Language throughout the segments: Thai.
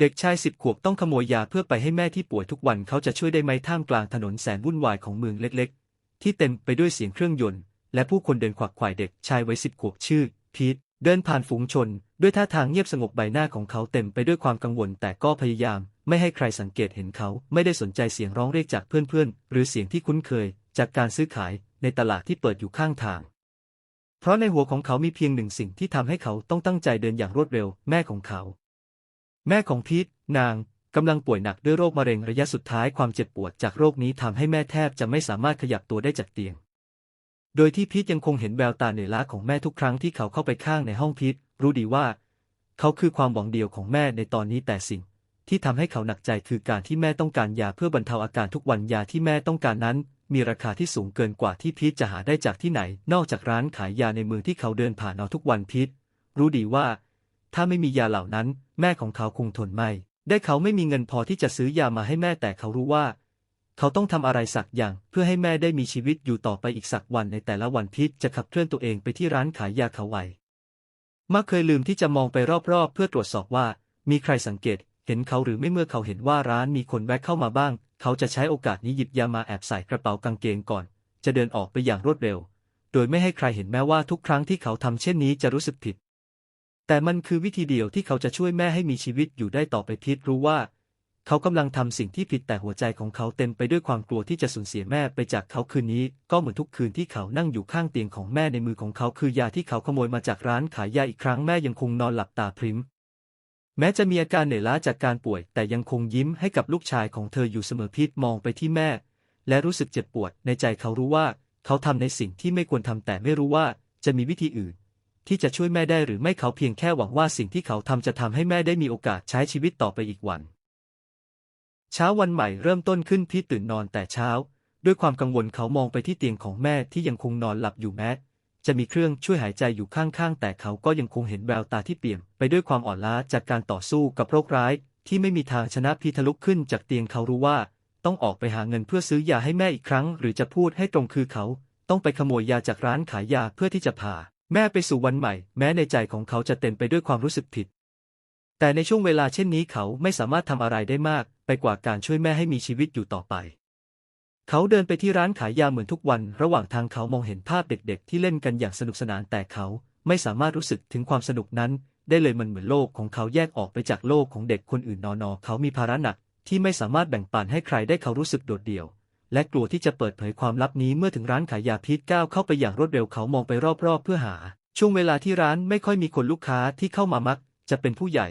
เด็กชายสิบขวบต้องขโมยยาเพื่อไปให้แม่ที่ป่วยทุกวันเขาจะช่วยได้ไหมท่ามกลางถนนแสนวุ่นวายของเมืองเล็กๆ ที่เต็มไปด้วยเสียงเครื่องยนต์ และผู้คนเดินขวักไขว่เด็กชายวัยสิบขวบชื่อ พีทเดินผ่านฝูงชน ด้วยท่าทางเงียบสงบใบหน้าของเขาเต็มไปด้วยความกังวล แต่ก็พยายามไม่ให้ใครสังเกตเห็นเขา ไม่ได้สนใจเสียงร้องเรียกจากเพื่อนๆ หรือเสียงที่คุ้นเคย จากการซื้อขายในตลาดที่เปิดอยู่ข้างทาง เพราะในหัวของเขามีเพียงหนึ่งสิ่งที่ทำให้เขาต้องตั้งใจเดินอย่างรวดเร็ว แม่ของเขา แม่ของพีทนางกำลังป่วยหนักด้วยโรคมะเร็งระยะสุดท้ายความเจ็บปวดจากโรคนี้ทำให้แม่แทบจะไม่สามารถขยับตัวได้จากเตียง โดยที่พีทยังคงเห็นแววตาเหนื่อยล้าของแม่ทุกครั้งที่เขาเข้าไปข้างในห้องพีทรู้ดีว่า เขาคือความหวังเดียวของแม่ในตอนนี้แต่สิ่ง ที่ทำให้เขาหนักใจคือการที่แม่ต้องการยาเพื่อบรรเทาอาการทุกวันยาที่แม่ต้องการนั้น มีราคาที่สูงเกินกว่าที่พีทจะหาได้จากที่ไหน นอกจากร้านขายยาในเมืองที่เขาเดินผ่านเอาทุกวันพีทรู้ดีว่า ถ้าไม่มียาเหล่านั้น แม่ของเขาคงทนไม่ ได้เขาไม่มีเงินพอที่จะซื้อยามาให้แม่แต่เขารู้ว่า เขาต้องทำอะไรสักอย่าง เพื่อให้แม่ได้มีชีวิตอยู่ต่อไปอีกสักวันในแต่ละวันพีทจะขับเคลื่อนตัวเองไปที่ร้านขายยาเขาไวมาเคยลืมที่จะมองไปรอบๆ เพื่อตรวจสอบว่า มีใครสังเกต เห็นเขาหรือไม่เมื่อเขาเห็นว่าร้านมีคนแวะเข้ามาบ้าง เขาจะใช้โอกาสนี้หยิบยามาแอบใส่กระเป๋ากางเกงก่อน จะเดินออกไปอย่างรวดเร็ว โดยไม่ให้ใครเห็นแม้ว่าทุกครั้งที่เขาทำเช่นนี้จะรู้สึกผิด แต่มันคือวิธีเดียวที่เขาจะช่วยแม่ให้มีชีวิตอยู่ได้ต่อไปพีทรู้ว่า เขากำลังทำสิ่งที่ผิดแต่หัวใจของเขาเต็มไปด้วยความกลัวที่จะสูญเสียแม่ไปจากเขาคืนนี้ ก็เหมือนทุกคืนที่เขานั่งอยู่ข้างเตียงของแม่ในมือของเขาคือยาที่เขาขโมยมาจากร้านขายยาอีกครั้งแม่ยังคงนอนหลับตาพริมแม้จะมีอาการเหนื่อยล้าจากการป่วย แต่ยังคงยิ้มให้กับลูกชายของเธออยู่เสมอพีทมองไปที่แม่ และรู้สึกเจ็บปวดในใจเขารู้ว่า เขาทำในสิ่งที่ไม่ควรทำแต่ไม่รู้ว่าจะมีวิธีอื่น ที่จะช่วยแม่ได้หรือไม่เขาเพียงแค่หวังว่าสิ่งที่เขาทำจะทำให้แม่ได้มีโอกาสใช้ชีวิตต่อไปอีกวัน เช้าวันใหม่เริ่มต้นขึ้นพีทตื่นนอนแต่เช้า ด้วยความกังวลเขามองไปที่เตียงของแม่ที่ยังคงนอนหลับอยู่แม้จะมีเครื่องช่วยหายใจอยู่ข้างๆ แต่เขาก็ยังคงเห็นแววตาที่เปลี่ยมไปด้วยความอ่อนล้าจากการต่อสู้กับโรคร้าย ที่ไม่มีทางชนะพีทะลุกขึ้นจากเตียงเขารู้ว่า ต้องออกไปหาเงินเพื่อซื้อยาให้แม่อีกครั้ง หรือจะพูดให้ตรงคือเขา ต้องไปขโมยยาจากร้านขายยาเพื่อที่จะพา แม่ไปสู่วันใหม่ แม้ในใจของเขาจะเต็มไปด้วยความรู้สึกผิด แต่ในช่วงเวลาเช่นนี้เขาไม่สามารถทำอะไรได้มาก ไปกว่าการช่วยแม่ให้มีชีวิตอยู่ต่อไป เขาเดินไปที่ร้านขายยาเหมือนทุกวัน ระหว่างทางเขามองเห็นภาพเด็กๆ ที่เล่นกันอย่างสนุกสนานแต่เขาไม่สามารถรู้สึกถึงความสนุกนั้น ได้เลยมันเหมือนโลกของเขาแยกออกไปจากโลกของเด็กคนอื่นนอนอเขามีภาระหนักที่ไม่สามารถแบ่งปันให้ใครได้เขารู้สึกโดดเดี่ยว และกลัวที่จะเปิดเผยความลับนี้เมื่อถึงร้านขายยาพีทก้าวเข้าไปอย่างรวดเร็วเขามองไปรอบๆเพื่อหา ช่วงเวลาที่ร้านไม่ค่อยมีคนลูกค้าที่เข้ามามัก จะเป็นผู้ใหญ่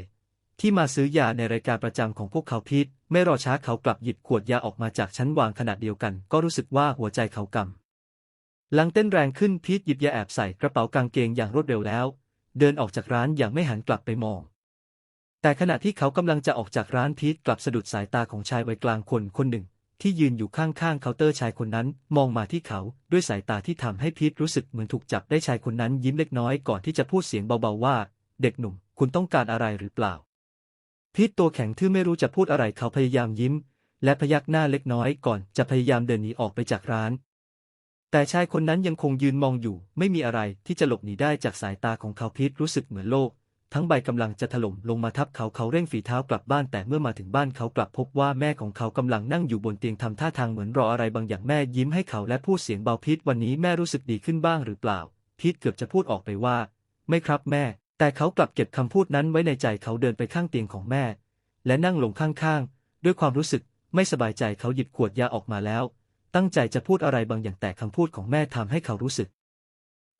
ที่มาซื้อยาในรายการประจำของพวกเขาพีทไม่รอช้าเขากลับหยิบขวดยาออกมาจากชั้นวางขนาดเดียวกัน ก็รู้สึกว่าหัวใจเขากำลังเต้นแรงขึ้นพีทหยิบยาแอบใส่กระเป๋ากางเกงอย่างรวดเร็วแล้ว เดินออกจากร้านอย่างไม่หันกลับไปมองแต่ขณะที่เขากำลังจะออกจากร้านพีทกลับสะดุดสายตาของชายวัยกลางคนคนหนึ่ง ที่ยืนอยู่ข้างๆเคาน์เตอร์ชายคนนั้นมองมาที่เขาด้วยสายตาที่ทำให้พีทรู้สึกเหมือนถูกจับได้ชายคนนั้นยิ้มเล็กน้อยก่อนที่จะพูดเสียงเบาๆว่า เด็กหนุ่ม คุณต้องการอะไรหรือเปล่า พีทตัวแข็งทื่อไม่รู้จะพูดอะไรเขาพยายามยิ้ม และพยักหน้าเล็กน้อยก่อนจะพยายามเดินหนีออกไปจากร้าน แต่ชายคนนั้นยังคงยืนมองอยู่ ไม่มีอะไรที่จะหลบหนีได้จากสายตาของเขาพีทรู้สึกเหมือนโลก ทั้งใบกำลังจะถล่มลงมาทับเขาเขาเร่งฝีเท้ากลับบ้านแต่เมื่อมาถึงบ้านเขากลับพบว่าแม่ของเขากำลังนั่งอยู่บนเตียงทำท่าทางเหมือนรออะไรบางอย่างแม่ยิ้มให้เขาและพูดเสียงเบาพีทวันนี้แม่รู้สึกดีขึ้นบ้างหรือเปล่า พีทเกือบจะพูดออกไปว่า ไม่ครับแม่ แต่เขากลับเก็บคำพูดนั้นไว้ในใจเขาเดินไปข้างเตียงของแม่ และนั่งลงข้างๆ ด้วยความรู้สึกไม่สบายใจเขาหยิบขวดยาออกมาแล้ว ตั้งใจจะพูดอะไรบางอย่างแต่คำพูดของแม่ทำให้เขารู้สึก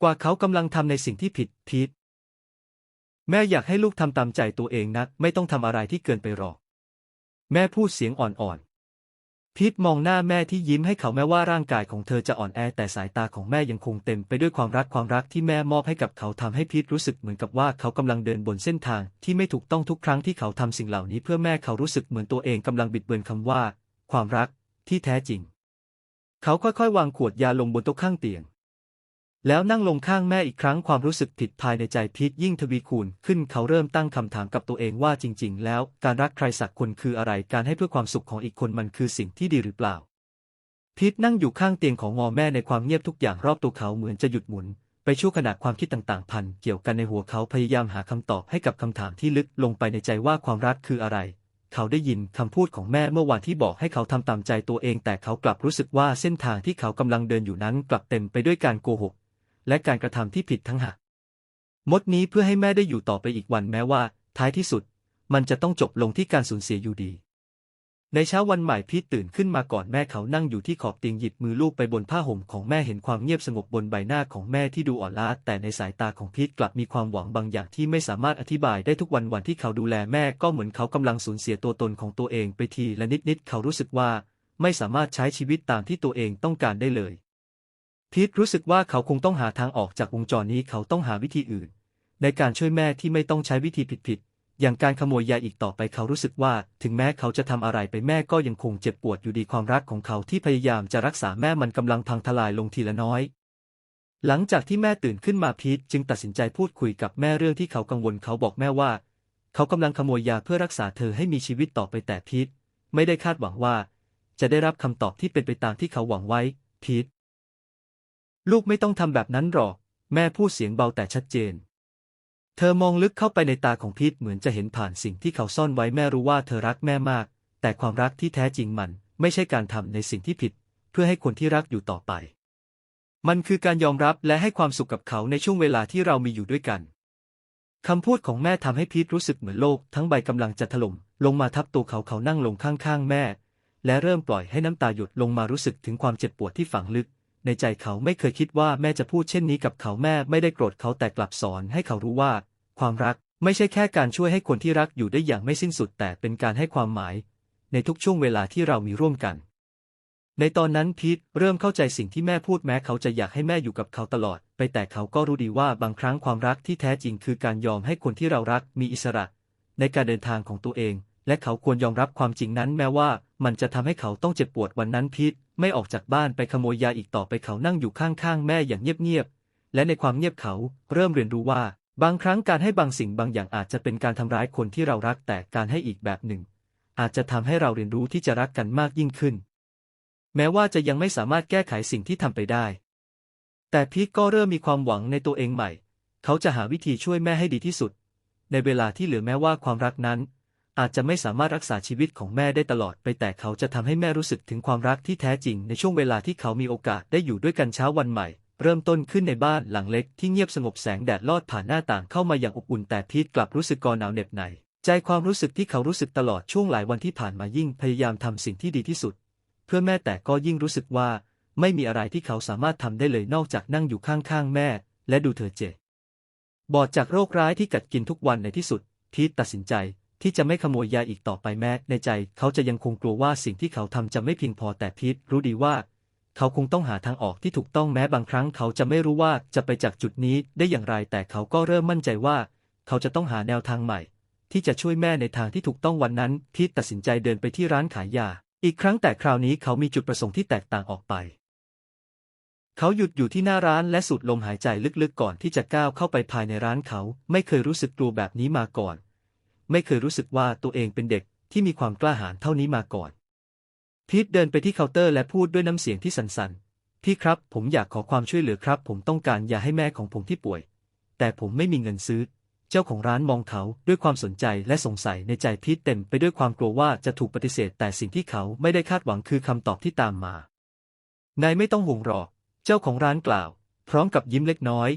กว่าเขากำลังทำในสิ่งที่ผิดพีท แม่อยากให้ลูกทำตามใจตัวเองนะไม่ต้องทำอะไรที่เกินไปหรอก แม่พูดเสียงอ่อนๆพีทมองหน้าแม่ที่ยิ้มให้เขาแม้ว่าร่างกายของเธอจะอ่อนแอแต่สายตาของแม่ยังคงเต็มไปด้วยความรักความรักที่แม่มอบให้กับเขาทำให้พีทรู้สึกเหมือนกับว่าเขากำลังเดินบนเส้นทางที่ไม่ถูกต้องทุกครั้งที่เขาทำสิ่งเหล่านี้เพื่อแม่เขารู้สึกเหมือนตัวเองกำลังบิดเบือนคำว่า ความรักที่แท้จริง เขาค่อยๆ วางขวดยาลงบนโต๊ะข้างเตียง แล้วนั่งลงข้างแม่อีกครั้งความรู้สึกผิดภายในใจพีทยิ่งทวีคูณขึ้นเขาเริ่มตั้งคำถามกับตัวเองว่าจริง ๆ แล้วการรักใครสักคนคืออะไรการให้เพื่อความสุขของอีกคนมันคือสิ่งที่ดีหรือเปล่าพีทนั่งอยู่ข้างเตียงของงอแม่ในความเงียบทุกอย่างรอบตัวเขาเหมือนจะหยุดหมุน ไปชั่วขณะความคิดต่างๆ พันเกี่ยวกันในหัวเขาพยายามหาคำตอบให้กับคำถามที่ลึกลงไปในใจว่าความรักคืออะไร เขาได้ยินคำพูดของแม่เมื่อวานที่บอกให้เขาทำตามใจตัวเอง แต่เขากลับรู้สึกว่าเส้นทางที่เขากำลังเดินอยู่นั้นกลับเต็มไปด้วยการโกหก และการกระทำที่ผิดทั้งหักมดนี้เพื่อให้แม่ได้อยู่ต่อไปอีกวันแม้ว่า ท้ายที่สุด มันจะต้องจบลงที่การสูญเสียอยู่ดี ในเช้าวันใหม่พีทตื่นขึ้นมาก่อนแม่เขานั่งอยู่ที่ขอบเตียงหยิบมือลูกไปบนผ้าห่มของแม่เห็นความเงียบสงบบนใบหน้าของแม่ที่ดูอ่อนล้าแต่ในสายตาของพีทกลับมีความหวังบางอย่างที่ไม่สามารถอธิบายได้ทุกวันวันที่เขาดูแลแม่ก็เหมือนเขากำลังสูญเสียตัวตนของตัวเองไปทีละนิดนิดๆเขารู้สึกว่า ไม่สามารถใช้ชีวิตตามที่ตัวเองต้องการได้เลย พีทรู้สึกว่าเขาคงต้องหาทางออกจากวงจรนี้เขาต้องหาวิธีอื่น ในการช่วยแม่ที่ไม่ต้องใช้วิธีผิดๆอย่างการขโมยยาอีกต่อไปเขารู้สึกว่า ถึงแม้เขาจะทำอะไรไปแม่ก็ยังคงเจ็บปวดอยู่ดีความรักของเขาที่พยายามจะรักษาแม่มันกำลังพังทลายลงทีละน้อย หลังจากที่แม่ตื่นขึ้นมาพีทจึงตัดสินใจพูดคุยกับแม่เรื่องที่เขากังวลเขาบอกแม่ว่า เขากำลังขโมยยาเพื่อรักษาเธอให้มีชีวิตต่อไปแต่พีทไม่ได้คาดหวังว่า จะได้รับคำตอบที่เป็นไปตามที่เขาหวังไว้พีท ลูกไม่ต้องทำแบบนั้นหรอก แม่พูดเสียงเบาแต่ชัดเจน เธอมองลึกเข้าไปในตาของพีทเหมือนจะเห็นผ่านสิ่งที่เขาซ่อนไว้แม่รู้ว่าเธอรักแม่มาก แต่ความรักที่แท้จริงมัน ไม่ใช่การทำในสิ่งที่ผิด เพื่อให้คนที่รักอยู่ต่อไป มันคือการยอมรับและให้ความสุขกับเขาในช่วงเวลาที่เรามีอยู่ด้วยกันคำพูดของแม่ทำให้พีทรู้สึกเหมือนโลก ทั้งใบกำลังจะถล่มลงมาทับตัวเขาเขานั่งลงข้างๆแม่ และเริ่มปล่อยให้น้ำตาหยดลงมารู้สึกถึงความเจ็บปวดที่ฝังลึก ในใจเขาไม่เคยคิดว่าแม่จะพูดเช่นนี้กับเขาแม่ไม่ได้โกรธเขาแต่กลับสอนให้เขารู้ว่า ความรักไม่ใช่แค่การช่วยให้คนที่รักอยู่ได้อย่างไม่สิ้นสุดแต่เป็นการให้ความหมาย ในทุกช่วงเวลาที่เรามีร่วมกัน ในตอนนั้นพีทเริ่มเข้าใจสิ่งที่แม่พูดแม้เขาจะอยากให้แม่อยู่กับเขาตลอด ไปแต่เขาก็รู้ดีว่าบางครั้งความรักที่แท้จริงคือการยอมให้คนที่เรารักมีอิสระ ในการเดินทางของตัวเอง และเขาควรยอมรับความจริงนั้นแม้ว่ามันจะทำให้เขาต้องเจ็บปวดวันนั้นพีท ไม่ออกจากบ้านไปขโมยยาอีกต่อไปเขานั่งอยู่ข้างๆ แม่อย่างเงียบๆ และในความเงียบเขาเริ่มเรียนรู้ว่า บางครั้งการให้บางสิ่งบางอย่างอาจจะเป็นการทำร้ายคนที่เรารักแต่การให้อีกแบบหนึ่ง อาจจะทำให้เราเรียนรู้ที่จะรักกันมากยิ่งขึ้น แม้ว่าจะยังไม่สามารถแก้ไขสิ่งที่ทำไปได้ แต่พีทก็เริ่มมีความหวังในตัวเองใหม่ เขาจะหาวิธีช่วยแม่ให้ดีที่สุด ในเวลาที่เหลือแม้ว่าความรักนั้น อาจจะไม่สามารถรักษาชีวิตของแม่ได้ตลอดไปแต่เขาจะทำให้แม่รู้สึกถึงความรักที่แท้จริงในช่วงเวลาที่เขามีโอกาสได้อยู่ด้วยกันเช้าวันใหม่ เริ่มต้นขึ้นในบ้านหลังเล็กที่เงียบสงบแสงแดดลอดผ่านหน้าต่างเข้ามาอย่างอบอุ่นแต่พีทกลับรู้สึกกรหนาวเหน็บในใจความรู้สึกที่เขารู้สึกตลอดช่วงหลายวันที่ผ่านมายิ่งพยายามทำสิ่งที่ดีที่สุด เพื่อแม่แต่ก็ยิ่งรู้สึกว่า ไม่มีอะไรที่เขาสามารถทำได้เลยนอกจากนั่งอยู่ข้างๆแม่ และดูเธอเจ็บบอดจากโรคร้ายที่กัดกินทุกวันในที่สุดพีทตัดสินใจ ที่จะไม่ขโมยยาอีกต่อไปแม้ ในใจเขาจะยังคงกลัวว่าสิ่งที่เขาทำจะไม่เพียงพอแต่พีทรู้ดีว่า เขาคงต้องหาทางออกที่ถูกต้องแม้บางครั้งเขาจะไม่รู้ว่าจะไปจากจุดนี้ได้อย่างไรแต่เขาก็เริ่มมั่นใจว่า เขาจะต้องหาแนวทางใหม่ ที่จะช่วยแม่ในทางที่ถูกต้องวันนั้นพีทตัดสินใจเดินไปที่ร้านขายยา อีกครั้งแต่คราวนี้เขามีจุดประสงค์ที่แตกต่างออกไป เขาหยุดอยู่ที่หน้าร้านและสูดลมหายใจลึกๆก่อนที่จะก้าวเข้าไปภายในร้านเขาไม่เคยรู้สึกกลัวแบบนี้มาก่อน ไม่เคยรู้สึกว่าตัวเองเป็นเด็กที่มีความกล้าหาญเท่านี้มาก่อน พีทเดินไปที่เคาน์เตอร์และพูดด้วยน้ำเสียงที่สั่นๆ พี่ครับ ผมอยากขอความช่วยเหลือครับ ผมต้องการยาให้แม่ของผมที่ป่วย แต่ผมไม่มีเงินซื้อ เจ้าของร้านมองเขาด้วยความสนใจและสงสัยในใจพีทเต็มไปด้วยความกลัวว่าจะถูกปฏิเสธ แต่สิ่งที่เขาไม่ได้คาดหวังคือคำตอบที่ตามมา นายไม่ต้องห่วงหรอก เจ้าของร้านกล่าว พร้อมกับยิ้มเล็กน้อย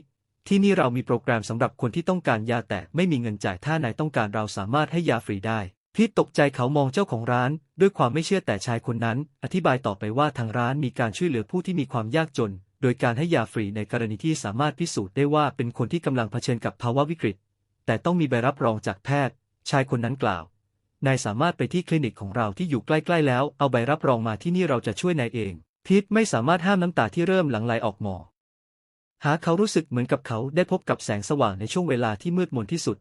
ที่นี่เรามีโปรแกรมสำหรับคนที่ต้องการยาแต่ไม่มีเงินจ่ายถ้านายต้องการเราสามารถให้ยาฟรีได้พีทตกใจเขามองเจ้าของร้าน ด้วยความไม่เชื่อแต่ชายคนนั้น อธิบายต่อไปว่าทางร้านมีการช่วยเหลือผู้ที่มีความยากจน โดยการให้ยาฟรีในกรณีที่สามารถพิสูจน์ได้ว่าเป็นคนที่กำลังเผชิญกับภาวะวิกฤต แต่ต้องมีใบรับรองจากแพทย์ ชายคนนั้นกล่าวนายสามารถไปที่คลินิกของเราที่อยู่ใกล้ๆแล้ว เอาใบรับรองมาที่นี่เราจะช่วยนายเองพีทไม่สามารถห้ามน้ำตาที่เริ่มหลั่งไหลออกหมอ หาเขารู้สึกเหมือนกับเขาได้พบกับแสงสว่างในช่วงเวลาที่มืดมนที่สุด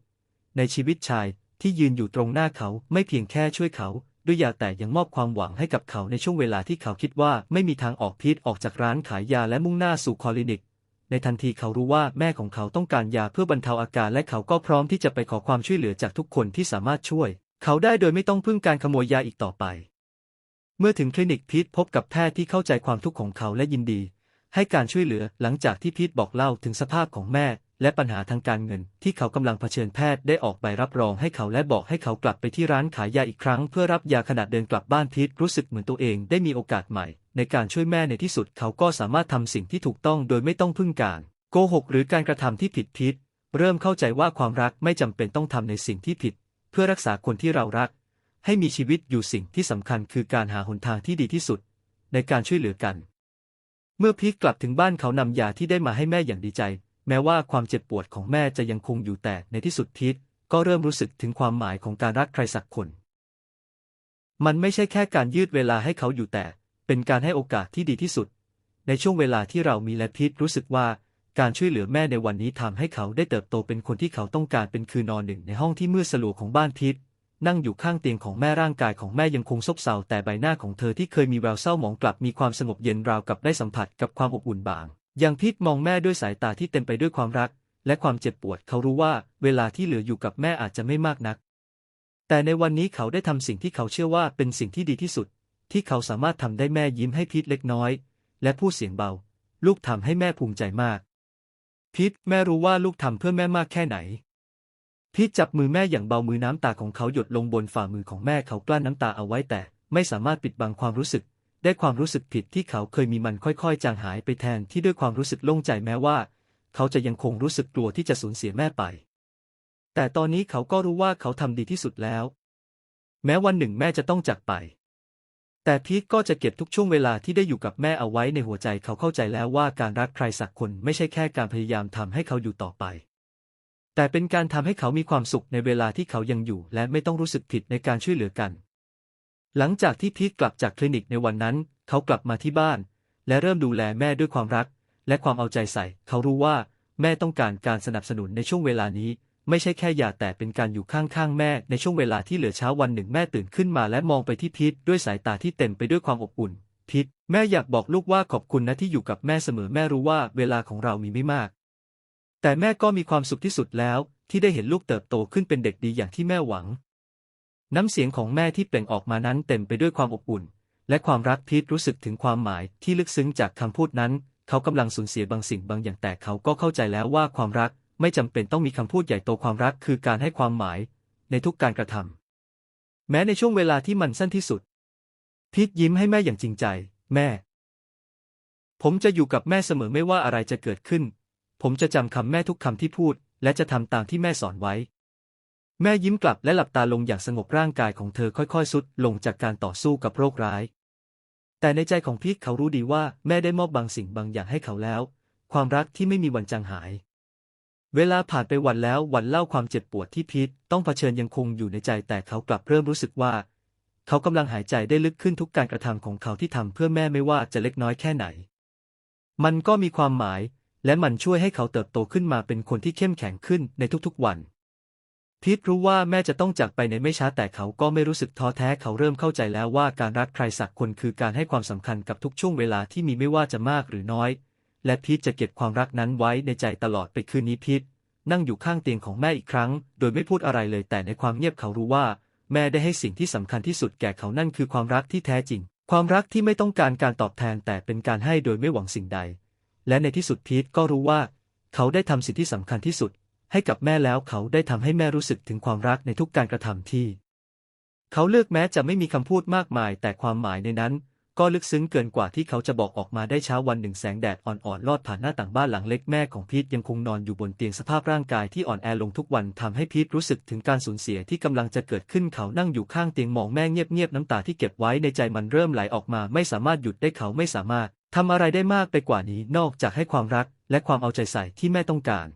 ในชีวิตชายที่ยืนอยู่ตรงหน้าเขาไม่เพียงแค่ช่วยเขาด้วยยาแต่ยังมอบความหวังให้กับเขาในช่วงเวลาที่เขาคิดว่าไม่มีทางออกพีทออกจากร้านขายยาและมุ่งหน้าสู่คลินิก ในทันทีเขารู้ว่าแม่ของเขาต้องการยาเพื่อบรรเทาอาการและเขาก็พร้อมที่จะไปขอความช่วยเหลือจากทุกคนที่สามารถช่วย เขาได้โดยไม่ต้องพึ่งการขโมยยาอีกต่อไป เมื่อถึงคลินิกพีทพบกับแพทย์ที่เข้าใจความทุกข์ของเขาและยินดี ให้การช่วยเหลือหลังจากที่พีทบอกเล่าถึงสภาพของแม่ และปัญหาทางการเงิน ที่เขากำลังเผชิญแพทย์ได้ออกใบรับรองให้เขาและบอกให้เขากลับไปที่ร้านขายยาอีกครั้ง เพื่อรับยาขณะเดินกลับบ้านพีทรู้สึกเหมือนตัวเองได้มีโอกาสใหม่ ในการช่วยแม่ในที่สุดเขาก็สามารถทำสิ่งที่ถูกต้องโดยไม่ต้องพึ่งการโกหกหรือการกระทำที่ผิดพีทเริ่มเข้าใจว่าความรักไม่จำเป็นต้องทำในสิ่งที่ผิด เพื่อรักษาคนที่เรารัก ให้มีชีวิตอยู่สิ่งที่สำคัญคือการหาหนทางที่ดีที่สุด ในการช่วยเหลือกัน เมื่อพีทกลับถึงบ้านเขานำยาที่ได้มาให้แม่อย่างดีใจ แม้ว่าความเจ็บปวดของแม่จะยังคงอยู่แต่ในที่สุดพีทก็เริ่มรู้สึกถึงความหมายของการรักใครสักคน มันไม่ใช่แค่การยืดเวลาให้เขาอยู่แต่ เป็นการให้โอกาสที่ดีที่สุด ในช่วงเวลาที่เรามีและพีทรู้สึกว่าการช่วยเหลือแม่ในวันนี้ทำให้เขาได้เติบโตเป็นคนที่เขาต้องการเป็นคือนอนหนึ่งในห้องที่มืดสลัวของบ้านพีท นั่งอยู่ข้างเตียงของแม่ร่างกายของแม่ยังคงซบเซาแต่ใบหน้าของเธอที่เคยมีแววเศร้าหมองกลับมีความสงบเย็นราวกับได้สัมผัสกับความอบอุ่นบางย่างพีทมองแม่ด้วยสายตาที่เต็มไปด้วยความรัก และความเจ็บปวดเขารู้ว่าเวลาที่เหลืออยู่กับแม่อาจจะไม่มากนัก แต่ในวันนี้เขาได้ทำสิ่งที่เขาเชื่อว่าเป็นสิ่งที่ดีที่สุด ที่เขาสามารถทำได้แม่ยิ้มให้พีทเล็กน้อย และพูดเสียงเบา ลูกทำให้แม่ภูมิใจมากพีทแม่รู้ว่าลูกทำเพื่อแม่มากแค่ไหน พีทจับมือแม่อย่างเบามือน้ำตาของเขาหยดลงบนฝ่ามือของแม่เขากลั้นน้ำตาเอาไว้แต่ไม่สามารถปิดบังความรู้สึก ได้ความรู้สึกผิดที่เขาเคยมีมันค่อยๆ จางหายไปแทนที่ด้วยความรู้สึกโล่งใจแม้ว่า เขาจะยังคงรู้สึกกลัวที่จะสูญเสียแม่ไป แต่ตอนนี้เขาก็รู้ว่าเขาทำดีที่สุดแล้ว แม้วันหนึ่งแม่จะต้องจากไป แต่พีทก็จะเก็บทุกช่วงเวลาที่ได้อยู่กับแม่เอาไว้ในหัวใจเขาเข้าใจแล้วว่าการรักใครสักคนไม่ใช่แค่การพยายามทำให้เขาอยู่ต่อไป แต่เป็นการทำให้เขามีความสุขในเวลาที่เขายังอยู่ และไม่ต้องรู้สึกผิดในการช่วยเหลือกัน หลังจากที่พีทกลับจากคลินิกในวันนั้น เขากลับมาที่บ้าน และเริ่มดูแลแม่ด้วยความรัก และความเอาใจใส่ เขารู้ว่า แม่ต้องการการสนับสนุนในช่วงเวลานี้ ไม่ใช่แค่ยาแต่เป็นการอยู่ข้างๆแม่ในช่วงเวลาที่เหลือเช้าวันหนึ่งแม่ตื่นขึ้นมาและมองไปที่พีทด้วยสายตาที่เต็มไปด้วยความอบอุ่นพีทแม่อยากบอกลูกว่าขอบคุณนะที่อยู่กับแม่เสมอแม่รู้ว่าเวลาของเรามีไม่มาก แต่แม่ก็มีความสุขที่สุดแล้วที่ได้เห็นลูกเติบโตขึ้นเป็นเด็กดีอย่างที่แม่หวัง น้ำเสียงของแม่ที่เปล่งออกมานั้นเต็มไปด้วยความอบอุ่น และความรักพีทรู้สึกถึงความหมายที่ลึกซึ้งจากคำพูดนั้น เขากำลังสูญเสียบางสิ่งบางอย่างแต่เขาก็เข้าใจแล้วว่าความรักไม่จำเป็นต้องมีคำพูดใหญ่โตความรักคือการให้ความหมาย ในทุกการกระทำแม้ในช่วงเวลาที่มันสั้นที่สุด พีทยิ้มให้แม่อย่างจริงใจ แม่ ผมจะอยู่กับแม่เสมอไม่ว่าอะไรจะเกิดขึ้น ผมจะจำคำแม่ทุกคำที่พูด และจะทำตามที่แม่สอนไว้ แม่ยิ้มกลับและหลับตาลงอย่างสงบร่างกายของเธอค่อยๆ สุดลงจากการต่อสู้กับโรคร้าย แต่ในใจของพีทเขารู้ดีว่าแม่ได้มอบบางสิ่งบางอย่างให้เขาแล้ว ความรักที่ไม่มีวันจางหาย เวลาผ่านไปวันแล้ววันเล่าความเจ็บปวดที่พีทต้องเผชิญยังคงอยู่ในใจแต่เขากลับเริ่มรู้สึกว่า เขากำลังหายใจได้ลึกขึ้นทุกการกระทำของเขาที่ทำเพื่อแม่ไม่ว่าจะเล็กน้อยแค่ไหนมันก็มีความหมาย และมันช่วยให้เขาเติบโตขึ้นมาเป็นคนที่เข้มแข็งขึ้นในทุกๆวัน พีทรู้ว่าแม่จะต้องจากไปในไม่ช้าแต่เขาก็ไม่รู้สึกท้อแท้เขาเริ่มเข้าใจแล้วว่าการรักใครสักคนคือการให้ความสำคัญกับทุกช่วงเวลาที่มีไม่ว่าจะมากหรือน้อย และพีทจะเก็บความรักนั้นไว้ในใจตลอดไปคืนนี้พีทนั่งอยู่ข้างเตียงของแม่อีกครั้ง โดยไม่พูดอะไรเลยแต่ในความเงียบเขารู้ว่า แม่ได้ให้สิ่งที่สำคัญที่สุดแก่เขานั่นคือความรักที่แท้จริง ความรักที่ไม่ต้องการการตอบแทนแต่เป็นการให้โดยไม่หวังสิ่งใด และในที่สุดพีทก็รู้ว่า เขาได้ทำสิ่งที่สำคัญที่สุด ให้กับแม่แล้วเขาได้ทำให้แม่รู้สึกถึงความรักในทุกการกระทำที่ เขาเลือกแม้จะไม่มีคำพูดมากมาย แต่ความหมายในนั้น ก็ลึกซึ้งเกินกว่าที่เขาจะบอกออกมาได้เช้าวันหนึ่งแสงแดดอ่อนๆลอดผ่านหน้าต่างบ้านหลังเล็กแม่ของพีทยังคงนอนอยู่บนเตียงสภาพร่างกายที่อ่อนแอลงทุกวันทำให้พีทรู้สึกถึงการสูญเสียที่กำลังจะเกิดขึ้นเขานั่งอยู่ข้างเตียงมองแม่เงียบๆน้ำตาที่เก็บไว้ในใจมันเริ่มไหลออกมา ไม่สามารถหยุดได้เขาไม่สามารถ ทำอะไรได้มากไปกว่านี้นอกจากให้ความรักและความเอาใจใส่ที่แม่ต้องการ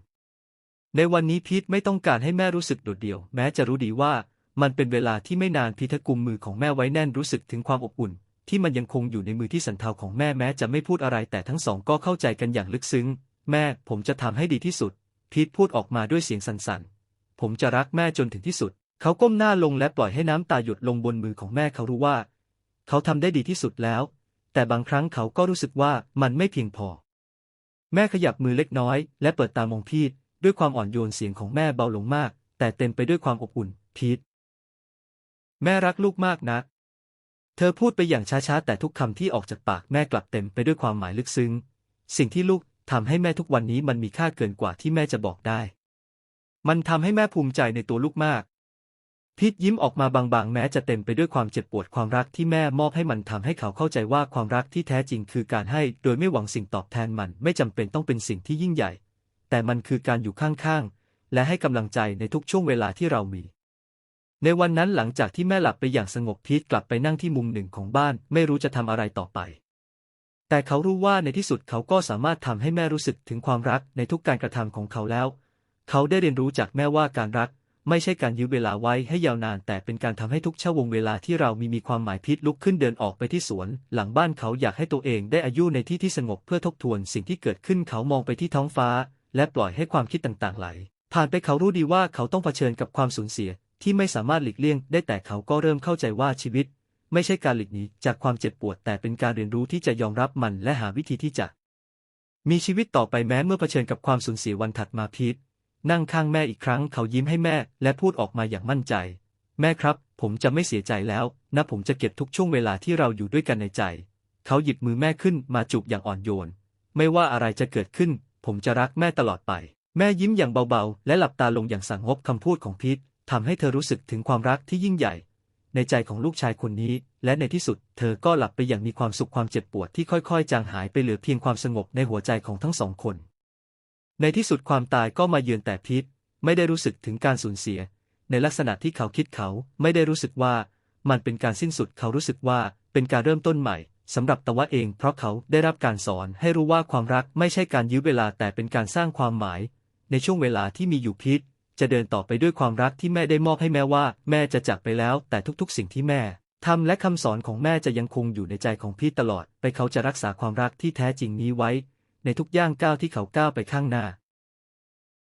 ในวันนี้พีทไม่ต้องการให้แม่รู้สึกโดดเดี่ยว แม้จะรู้ดีว่ามันเป็นเวลาที่ไม่นานพีทกุมมือของแม่ไว้แน่นรู้สึกถึงความอบอุ่น ที่มันยังคงอยู่ในมือที่สันเทาของแม่แม้จะไม่พูดอะไรแต่ทั้งสองก็เข้าใจกันอย่างลึกซึ้ง แม่ผมจะทำให้ดีที่สุด พีทพูดออกมาด้วยเสียงสั่นๆ ผมจะรักแม่จนถึงที่สุด เขาก้มหน้าลงและปล่อยให้น้ำตาหยดลงบนมือของแม่เขารู้ว่า เขาทำได้ดีที่สุดแล้ว แต่บางครั้งเขาก็รู้สึกว่ามันไม่เพียงพอ แม่ขยับมือเล็กน้อย และเปิดตามองพีทด้วยความอ่อนโยนเสียงของแม่เบาลงมาก แต่เต็มไปด้วยความอบอุ่น พีทแม่รักลูกมากนะ เธอพูดไปอย่างช้าๆ แต่ทุกคำที่ออกจากปากแม่กลับเต็มไปด้วยความหมายลึกซึ้ง สิ่งที่ลูกทำให้แม่ทุกวันนี้มันมีค่าเกินกว่าที่แม่จะบอกได้ มันทำให้แม่ภูมิใจในตัวลูกมาก พีทยิ้มออกมาบางๆ แม้จะเต็มไปด้วยความเจ็บปวดความรักที่แม่มอบให้มันทำให้เขาเข้าใจว่าความรักที่แท้จริงคือการให้ โดยไม่หวังสิ่งตอบแทนมันไม่จำเป็นต้องเป็นสิ่งที่ยิ่งใหญ่ แต่มันคือการอยู่ข้างๆ และให้กำลังใจในทุกช่วงเวลาที่เรามี ในวันนั้นหลังจากที่แม่หลับไปอย่างสงบพีทกลับไปนั่งที่มุมหนึ่งของบ้าน ไม่รู้จะทำอะไรต่อไป แต่เขารู้ว่าในที่สุดเขาก็สามารถทำให้แม่รู้สึกถึงความรักในทุกการกระทำของเขาแล้ว เขาได้เรียนรู้จากแม่ว่าการรัก ไม่ใช่การยื้อเวลาไว้ให้ยาวนาน แต่เป็นการทำให้ทุกช่วงเวลาที่เรามีมีความหมายพิษลุกขึ้นเดินออกไปที่สวน หลังบ้านเขาอยากให้ตัวเองได้อายุในที่ที่สงบเพื่อทบทวนสิ่งที่เกิดขึ้นเขามองไปที่ท้องฟ้า และปล่อยให้ความคิดต่างๆไหล ผ่านไปเขารู้ดีว่าเขาต้องเผชิญกับความสูญเสีย ที่ไม่สามารถหลีกเลี่ยง ได้แต่เขาก็เริ่มเข้าใจว่าชีวิต ไม่ใช่การหลีกหนีจากความเจ็บปวด แต่เป็นการเรียนรู้ที่จะยอมรับมันและหาวิธีที่จะ มีชีวิตต่อไปแม้เมื่อเผชิญกับความสูญเสียวันถัดมาพีท นั่งข้างแม่อีกครั้งเขายิ้มให้แม่และพูดออกมาอย่างมั่นใจ แม่ครับ ผมจะไม่เสียใจแล้ว นะผมจะเก็บทุกช่วงเวลาที่เราอยู่ด้วยกันในใจ เขาหยิบมือแม่ขึ้นมาจูบอย่างอ่อนโยน ไม่ว่าอะไรจะเกิดขึ้น ผมจะรักแม่ตลอดไป แม่ยิ้มอย่างเบาๆ และหลับตาลงอย่างสังหบคำพูดของพีททำให้เธอรู้สึกถึงความรักที่ยิ่งใหญ่ ในใจของลูกชายคนนี้ และในที่สุด เธอก็หลับไปอย่างมีความสุขความเจ็บปวดที่ค่อยๆ จางหายไปเหลือเพียงความสงบในหัวใจของทั้งสองคน ในที่สุดความตายก็มาเยือนแต่พีทไม่ได้รู้สึกถึงการสูญเสีย ในลักษณะที่เขาคิดเขาไม่ได้รู้สึกว่ามันเป็นการสิ้นสุดเขารู้สึกว่าเป็นการเริ่มต้นใหม่สำหรับตะวะเองเพราะเขาได้รับการสอนให้รู้ว่าความรักไม่ใช่การยื้อเวลาแต่เป็นการสร้างความหมาย ในช่วงเวลาที่มีอยู่พีทจะเดินต่อไปด้วยความรักที่แม่ได้มอบให้แม้ว่า แม่จะจากไปแล้ว แต่ทุกๆ สิ่งที่แม่ทำและคำสอนของแม่จะยังคงอยู่ในใจของพีทตลอด ไปเขาจะรักษาความรักที่แท้จริงนี้ไว้ ในทุกย่างก้าวที่เขาก้าวไปข้างหน้า